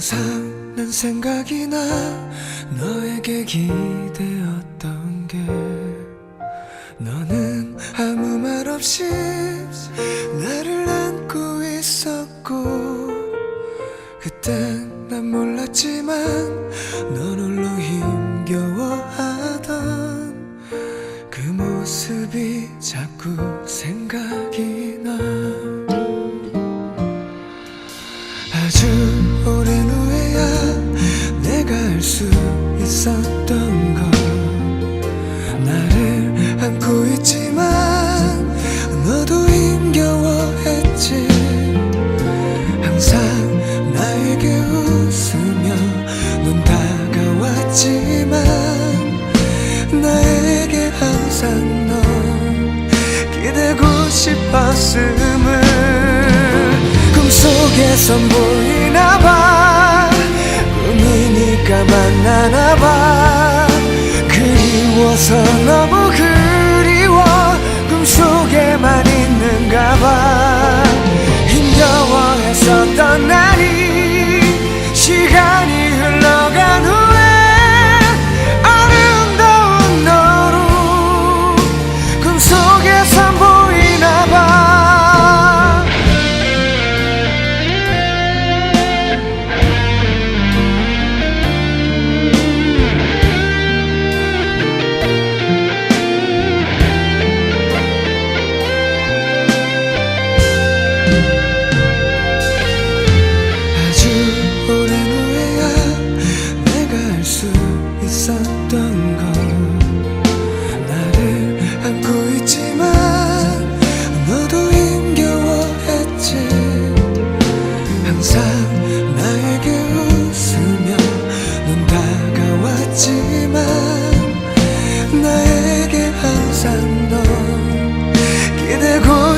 항상 난 생각이 나 너에게 기대었던 게 너는 아무 말 없이 나를 안고 있었고 그땐 난 몰랐지만 넌 홀로 힘겨워하던 그 모습이 자꾸 생각이 싶었음을 꿈속에선 보이나봐. 꿈이니까 만나나봐. 그리워서 너무 그리워. 꿈속에만 있는가봐. 힘겨워했었던 날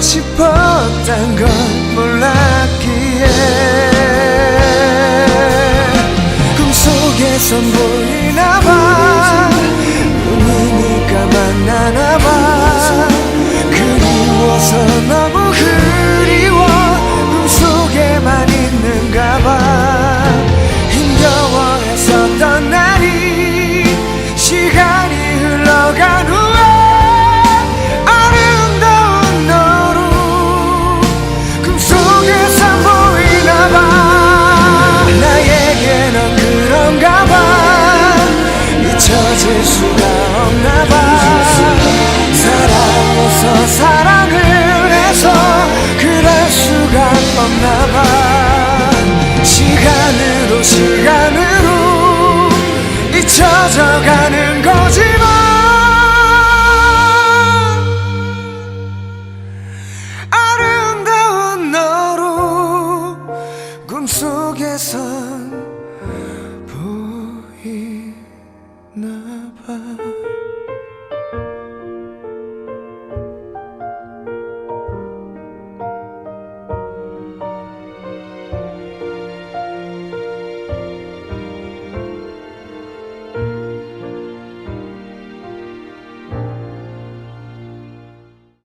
싶었단 걸 몰랐기에 꿈속에선 보이나봐. 꿈이니까 만나나봐 시간으로 시간으로 잊혀져 가는